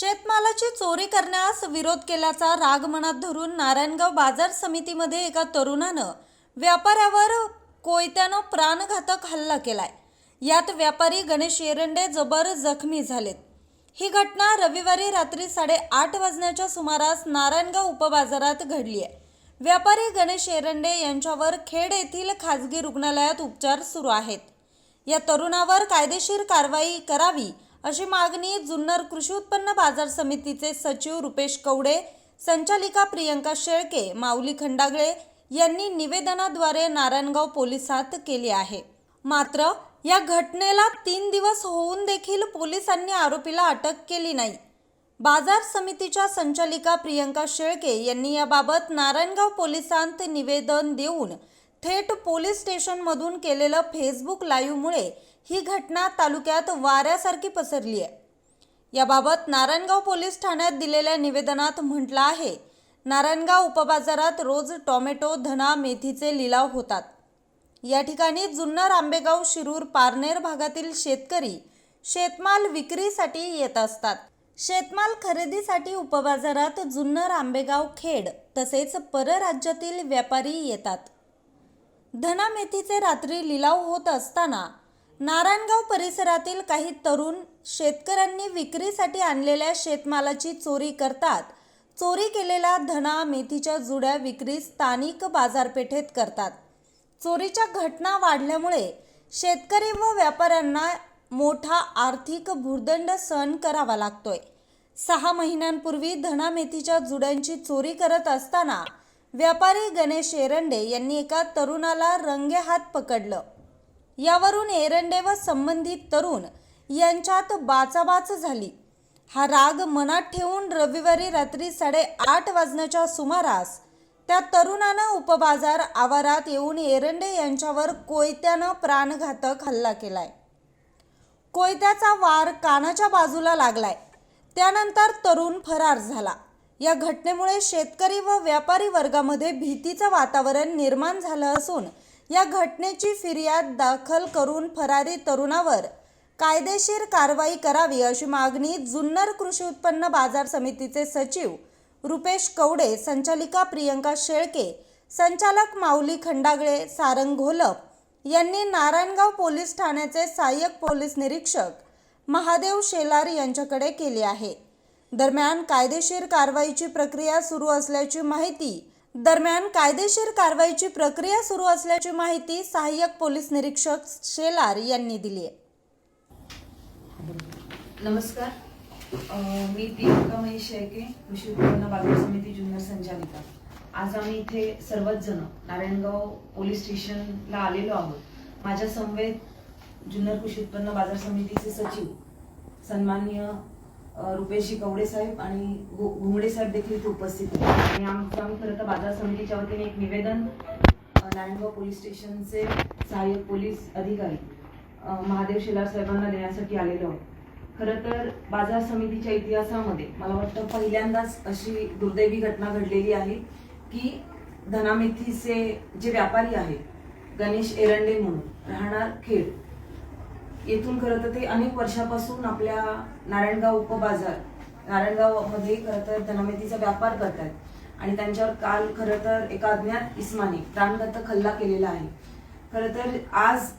शेतमालाची चोरी करण्यास विरोध केल्याचा राग मनात धरून नारायणगाव बाजार समितीमध्ये एका तरुणानं व्यापाऱ्यावर कोयत्यानं प्राणघातक हल्ला केलाय. यात व्यापारी गणेश एरंडे जबर जखमी झालेत. ही घटना रविवारी रात्री साडेआठ वाजण्याच्या सुमारास नारायणगाव उपबाजारात घडली आहे व्यापारी गणेश एरंडे यांच्यावर खेड येथील खाजगी रुग्णालयात उपचार सुरू आहेत. या तरुणावर कायदेशीर कारवाई करावी अशी मागणी जुन्नर कृषी उत्पन्न बाजार समितीचे सचिव रुपेश कवडे संचालिका प्रियंका शेळके माऊली खंडागळे यांनी निवेदनाद्वारे नारायणगाव पोलिसात केली आहे. मात्र या घटनेला तीन दिवस होऊन देखील पोलिसांनी आरोपीला अटक केली नाही. बाजार समितीच्या संचालिका प्रियंका शेळके यांनी याबाबत नारायणगाव पोलिसांत निवेदन देऊन थेट पोलीस स्टेशनमधून केलेलं फेसबुक लाईव्हमुळे ही घटना तालुक्यात वाऱ्यासारखी पसरली आहे. याबाबत नारायणगाव पोलीस ठाण्यात दिलेल्या निवेदनात म्हटलं आहे नारायणगाव उपबाजारात रोज टोमॅटो धना मेथीचे लिलाव होतात. या ठिकाणी जुन्नर आंबेगाव शिरूर पारनेर भागातील शेतकरी शेतमाल विक्रीसाठी येत असतात. शेतमाल खरेदीसाठी उपबाजारात जुन्नर आंबेगाव खेड तसेच परराज्यातील व्यापारी येतात. धना मेथीचे रात्री लिलाव होत असताना नारायणगाव परिसरातील काही तरुण शेतकऱ्यांनी विक्रीसाठी आणलेल्या शेतमालाची चोरी करतात. चोरी केलेला धना मेथीच्या जुड्या विक्री स्थानिक बाजारपेठेत करतात. चोरीच्या घटना वाढल्यामुळे शेतकरी व व्यापाऱ्यांना मोठा आर्थिक भुर्दंड सहन करावा लागतोय. सहा महिन्यांपूर्वी धना मेथीच्या जुड्यांची चोरी करत असताना व्यापारी गणेश एरंडे यांनी एका तरुणाला रंगेहात पकडलं. यावरून एरंडे व संबंधित तरुण यांच्यात बाचाबाच झाली. हा राग मनात ठेवून रविवारी रात्री साडेआठ वाजण्याच्या सुमारास त्या तरुणानं उपबाजार आवारात येऊन एरंडे यांच्यावर कोयत्यानं प्राणघातक हल्ला केलाय. कोयत्याचा वार कानाच्या बाजूला लागलाय. त्यानंतर तरुण फरार झाला. या घटनेमुळे शेतकरी व व्यापारी वर्गामध्ये भीतीचं वातावरण निर्माण झालं असून या घटनेची फिर्याद दाखल करून फरारी तरुणावर कायदेशीर कारवाई करावी अशी मागणी जुन्नर कृषी उत्पन्न बाजार समितीचे सचिव रुपेश कवडे संचालिका प्रियंका शेळके संचालक माऊली खंडागळे सारंग घोलप यांनी नारायणगाव पोलीस ठाण्याचे सहाय्यक पोलीस निरीक्षक महादेव शेलार यांच्याकडे केली आहे. दरम्यान कायदेशीर कारवाईची प्रक्रिया सुरू असल्याची माहिती दरम्यान कायदेशीर कारवाईची प्रक्रिया सुरू असल्याची माहिती सहाय्यक पोलीस निरीक्षक शेलार यांनी दिली आहे. नमस्कार. मी दीपिका महेश शेळके कृषी उत्पन्न बाजार समिती जुन्नर संचालिका. आज आम्ही इथे सर्वच जण नारायणगाव पोलीस स्टेशनला आलेलो आहोत. माझ्या समवेत जुन्नर कृषी उत्पन्न बाजार समितीचे सचिव सन्माननीय रुपेश शिकवडे साहेब आणि घु- साहेब देखील इथे उपस्थित होते. आणि आमचं आम्ही खरं तर बाजार समितीच्या वतीने एक निवेदन नारायणगाव पोलीस स्टेशनचे सहाय्यक पोलीस अधिकारी महादेव शेलार साहेबांना देण्यासाठी आलेलो आहोत. खरं तर बाजार समितीच्या इतिहासामध्ये मला वाटतं पहिल्यांदाच अशी दुर्दैवी घटना घडलेली आहे की धनामेथीचे जे व्यापारी आहेत गणेश एरंडे म्हणून राहणार खेड येथून खरं तर ते अनेक वर्षापासून आपल्या नारायणगाव उपबाजार नारायणगावमध्ये खरं तर धनामेथीचा व्यापार करतात. आणि त्यांच्यावर काल खरं तर एका अज्ञात इस्माने प्राणघातक हल्ला केलेला आहे. खरं तर आज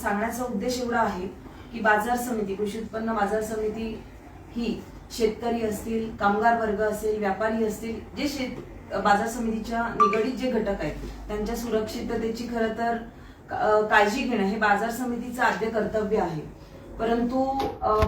सांगण्याचा उद्देश एवढा आहे की बाजार समिती कृषी उत्पन्न बाजार समिती ही शेतकरी असतील कामगार वर्ग असेल व्यापारी असतील जे शेत बाजार समितीच्या निगडीत जे घटक आहेत त्यांच्या सुरक्षिततेची खरं तर काळजी घेणं हे बाजार समितीचं आद्य कर्तव्य आहे. परंतु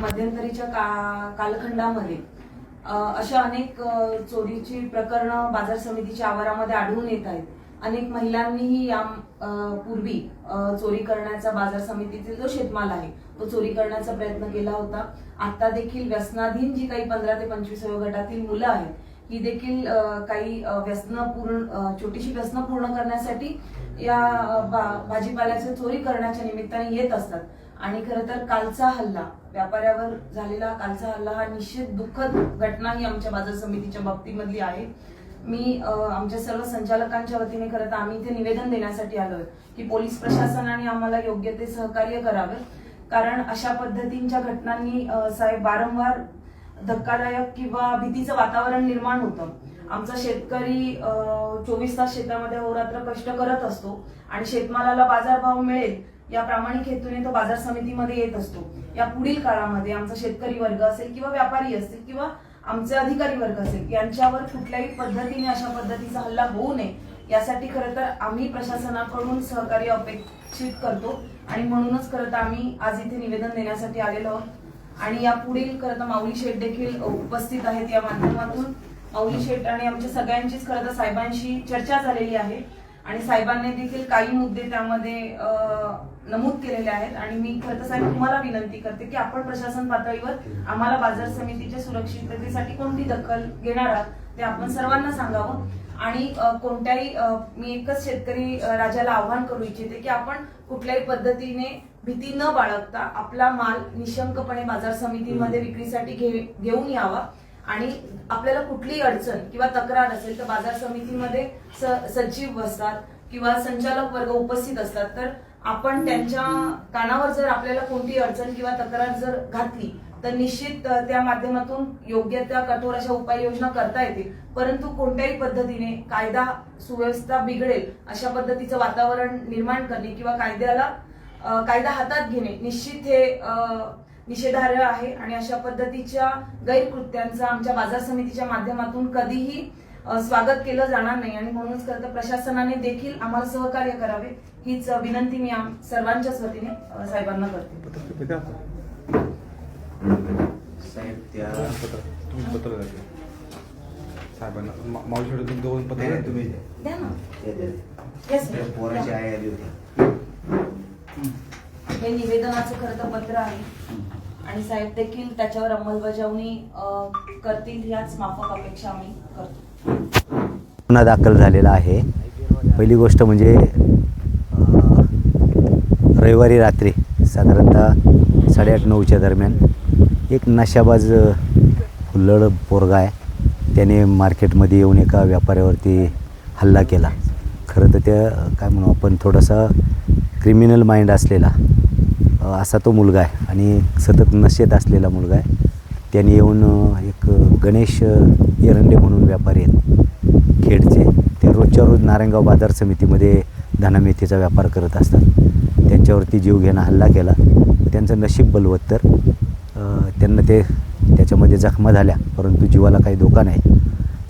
मध्यंतरीच्या का कालखंडामध्ये अशा अनेक चोरीची प्रकरणं बाजार समितीच्या आवारामध्ये आढळून येत आहेत. अनेक महिलांनीही या पूर्वी चोरी करण्याचा बाजार समितीतील जो शेतमाल आहे तो चोरी करण्याचा प्रयत्न केला होता. आता देखील व्यसनाधीन जी काही पंधरा ते पंचवीस वयोगटातील मुलं आहेत ही देखील काही व्यसन व्यसनं पूर्ण छोटीशी व्यसनं पूर्ण करण्यासाठी या भाजीपाल्याची चोरी करण्याच्या निमित्ताने येत असतात. आणि खरं तर कालचा हल्ला व्यापाऱ्यावर झालेला कालचा हल्ला हा निश्चित दुःखद घटना ही आमच्या बाजार समितीच्या बाबतीमधली आहे. मी आमच्या सर्व संचालकांच्या वतीने खरं तर आम्ही इथे निवेदन देण्यासाठी आलोय की पोलीस प्रशासनाने आम्हाला योग्य ते सहकार्य करावे. कारण अशा पद्धतींच्या घटनांनी साहेब वारंवार धक्कादायक किंवा भीतीचं वातावरण निर्माण होतं. आमचा शेतकरी चोवीस तास शेतामध्ये होरात्र कष्ट करत असतो आणि शेतमालाला बाजारभाव मिळेल या प्रामाणिक हेतूने तो बाजार समितीमध्ये येत असतो. या पुढील काळामध्ये आमचा शेतकरी वर्ग असेल किंवा व्यापारी असतील किंवा आमचे अधिकारी वर्ग असेल यांच्यावर कुठल्याही पद्धतीने अशा पद्धतीचा हल्ला होऊ नये यासाठी खरं तर आम्ही प्रशासनाकडून सहकार्य अपेक्षित करतो. आणि म्हणूनच खरं तर आम्ही आज इथे निवेदन देण्यासाठी आलेलो आहोत. आणि या पुढील खरं तर माऊली शेठ देखील उपस्थित आहेत या माध्यमातून. माऊली शेठ आणि आमच्या सगळ्यांचीच खरं तर साहेबांशी चर्चा झालेली आहे. आणि साहेबांनी देखील काही मुद्दे त्यामध्ये नमूद केलेले आहेत. आणि मी खरं तर साहेब तुम्हाला विनंती करते की आपण प्रशासन पातळीवर आम्हाला बाजार समितीच्या सुरक्षिततेसाठी कोणती दखल घेणार आहात ते आपण सर्वांना सांगावं. आणि कोणत्याही मी एकच शेतकरी राजाला आव्हान करू इच्छिते की आपण कुठल्याही पद्धतीने भीती न बाळगता आपला माल निशंकपणे बाजार समितीमध्ये विक्रीसाठी घेऊन यावा. आणि आपल्याला कुठलीही अडचण किंवा तक्रार असेल तर बाजार समितीमध्ये सचिव बसतात किंवा संचालक वर्ग उपस्थित असतात. तर आपण त्यांच्या कानावर जर आपल्याला कोणती अडचण किंवा तक्रार जर घातली तर निश्चित त्या माध्यमातून योग्य त्या कठोर अशा उपाययोजना करता येतील. परंतु कोणत्याही पद्धतीने कायदा सुव्यवस्था बिघडेल अशा पद्धतीचं वातावरण निर्माण करणे किंवा कायद्याला कायदा हातात घेणे निश्चित हे निषेधार्ह आहे आणि अशा पद्धतीच्या गैरकृत्यांचं आमच्या बाजार समितीच्या माध्यमातून कधीही स्वागत केलं जाणार नाही आणि म्हणूनच खरं तर प्रशासनाने देखील आम्हाला सहकार्य करावे हीच विनंती मी आम- सर्वांच्याच वतीने साहेबांना करते साहेब त्या पत्र. साहेबांना दोन पत्र तुम्ही द्या. ना. पोराची आई आली होती हे निवेदनाचं खरं तर पत्र आहे. आणि साहेब देखील त्याच्यावर अंमलबजावणी अ, करतील याच माफक अपेक्षा आम्ही करतो. गुन्हा दाखल झालेला आहे. पहिली गोष्ट म्हणजे अ, रविवारी रात्री साधारणतः साडेआठ नऊच्या दरम्यान एक नशाबाज अ, हुल्लड पोरगा आहे. त्याने मार्केटमध्ये येऊन एका व्यापाऱ्यावरती हल्ला केला. खरं तर त्या काय म्हणू आपण थोडासा क्रिमिनल माइंड असलेला असा तो मुलगा आहे. आणि सतत नशेत असलेला मुलगा आहे. त्याने येऊन एक गणेश एरंडे म्हणून व्यापारी आहेत. खेडचे. ते रोजच्या रोज नारायणगाव बाजार समितीमध्ये धनामेथीचा व्यापार करत असतात. त्यांच्यावरती जीव घेणं हल्ला केला. त्यांचं नशीब बलवत्तर. त्यांना ते त्याच्यामध्ये जखमा झाल्या. परंतु जीवाला काही धोका नाही.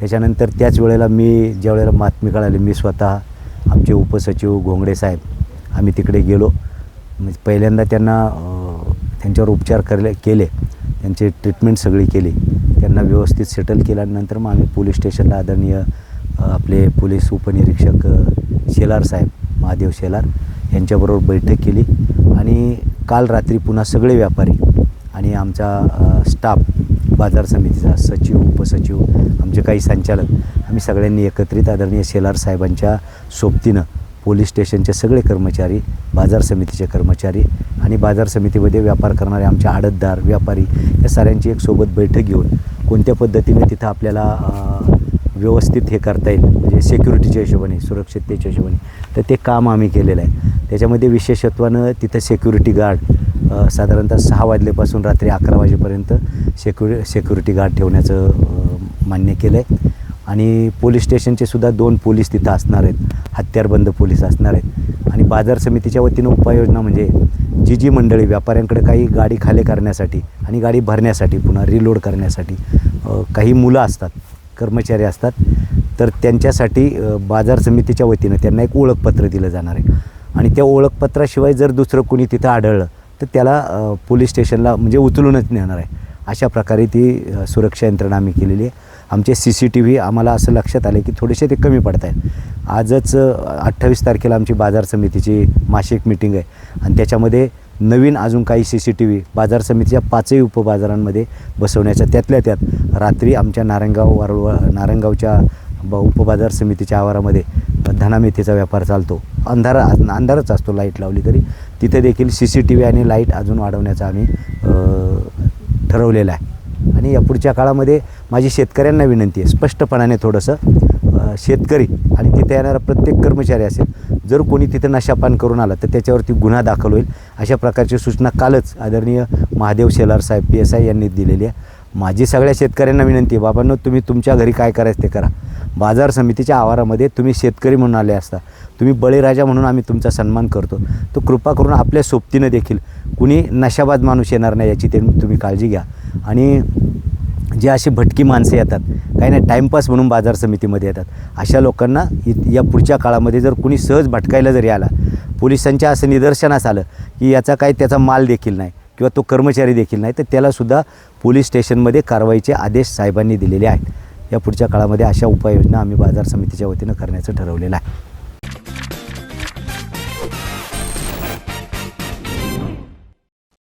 त्याच्यानंतर त्याच वेळेला मी ज्या वेळेला बातमी कळाली मी स्वतः आमचे उपसचिव घोंगडे साहेब आम्ही तिकडे गेलो. म्हणजे पहिल्यांदा त्यांना त्यांच्यावर उपचार करले केले. त्यांची ट्रीटमेंट सगळी केली. त्यांना व्यवस्थित सेटल केल्यानंतर मग आम्ही पोलीस स्टेशनला आदरणीय आपले पोलीस उपनिरीक्षक शेलार साहेब महादेव शेलार यांच्याबरोबर बैठक केली. आणि काल रात्री पुन्हा सगळे व्यापारी आणि आमचा स्टाफ बाजार समितीचा सचिव उपसचिव आमचे काही संचालक आम्ही सगळ्यांनी एकत्रित आदरणीय शेलार साहेबांच्या सोबतीनं पोलीस स्टेशनचे सगळे कर्मचारी बाजार समितीचे कर्मचारी आणि बाजार समितीमध्ये व्यापार करणारे आमचे आडतदार व्यापारी या साऱ्यांची एक सोबत बैठक घेऊन कोणत्या पद्धतीने तिथं आपल्याला व्यवस्थित हे करता येईल म्हणजे सेक्युरिटीच्या हिशोबाने सुरक्षिततेच्या हिशोबाने तर ते काम आम्ही केलेलं आहे. त्याच्यामध्ये विशेषत्वानं तिथं सेक्युरिटी गार्ड साधारणतः सहा वाजल्यापासून रात्री अकरा वाजेपर्यंत सेक्युरि सेक्युरिटी गार्ड ठेवण्याचं मान्य केलं आहे आणि पोलीस स्टेशनचे सुद्धा दोन पोलीस तिथं असणार आहेत. हत्यारबंद पोलीस असणार आहेत. आणि बाजार समितीच्या वतीनं उपाययोजना म्हणजे जी जी मंडळी व्यापाऱ्यांकडे काही गाडी खाली करण्यासाठी आणि गाडी भरण्यासाठी पुन्हा रिलोड करण्यासाठी काही मुलं असतात कर्मचारी असतात तर त्यांच्यासाठी बाजार समितीच्या वतीनं त्यांना एक ओळखपत्र दिलं जाणार आहे. आणि त्या ओळखपत्राशिवाय जर दुसरं कोणी तिथं आढळलं तर त्याला पोलीस स्टेशनला म्हणजे उचलूनच नेणार आहे. अशा प्रकारे ती सुरक्षा यंत्रणा आम्ही केलेली आहे. आमचे सी सी टी व्ही आम्हाला असं लक्षात आले की थोडेसे ते कमी पडत आहेत. आजच अठ्ठावीस तारखेला आमची बाजार समितीची मासिक मिटिंग आहे. आणि त्याच्यामध्ये नवीन अजून काही सी सी टी व्ही बाजार समितीच्या पाचही उपबाजारांमध्ये बसवण्याच्या त्यातल्या त्यात रात्री आमच्या नारायणगाव वारुळ नारायणगावच्या ब उपबाजार समितीच्या आवारामध्ये धनामेथीचा व्यापार चालतो. अंधारा अंधारच असतो लाइट लावली तरी. तिथे देखील सी सी टी व्ही आणि लाइट अजून वाढवण्याचा आम्ही ठरवलेला आहे. आणि या पुढच्या काळामध्ये माझी शेतकऱ्यांना विनंती आहे स्पष्टपणाने थोडंसं शेतकरी आणि तिथे येणारा प्रत्येक कर्मचारी असेल जर कोणी तिथं नशापान करून आला तर त्याच्यावरती गुन्हा दाखल होईल. अशा प्रकारची सूचना कालच आदरणीय महादेव शेलार साहेब पी एस आय यांनी दिलेली आहे. माझी सगळ्या शेतकऱ्यांना विनंती आहे बाबांनो तुम्ही तुमच्या घरी काय करायचं ते करा. बाजार समितीच्या आवारामध्ये तुम्ही शेतकरी म्हणून आले असता तुम्ही बळीराजा म्हणून आम्ही तुमचा सन्मान करतो. तो कृपा करून आपल्या सोबतीनं देखील कुणी नशाबाद माणूस येणार नाही याची ते तुम्ही काळजी घ्या. आणि जे अशी भटकी माणसं येतात काही नाही टाईमपास म्हणून बाजार समितीमध्ये येतात. अशा लोकांना इ- या पुढच्या काळामध्ये जर कुणी सहज भटकायला जरी आला पोलिसांच्या असं निदर्शनास आलं की याचा काही त्याचा माल देखील नाही किंवा तो कर्मचारी देखील नाही तर त्यालासुद्धा पोलीस स्टेशनमध्ये कारवाईचे आदेश साहेबांनी दिलेले आहेत. या पुढच्या काळामध्ये अशा उपाययोजना आम्ही बाजार समितीच्या वतीनं करण्याचं ठरवलेलं आहे.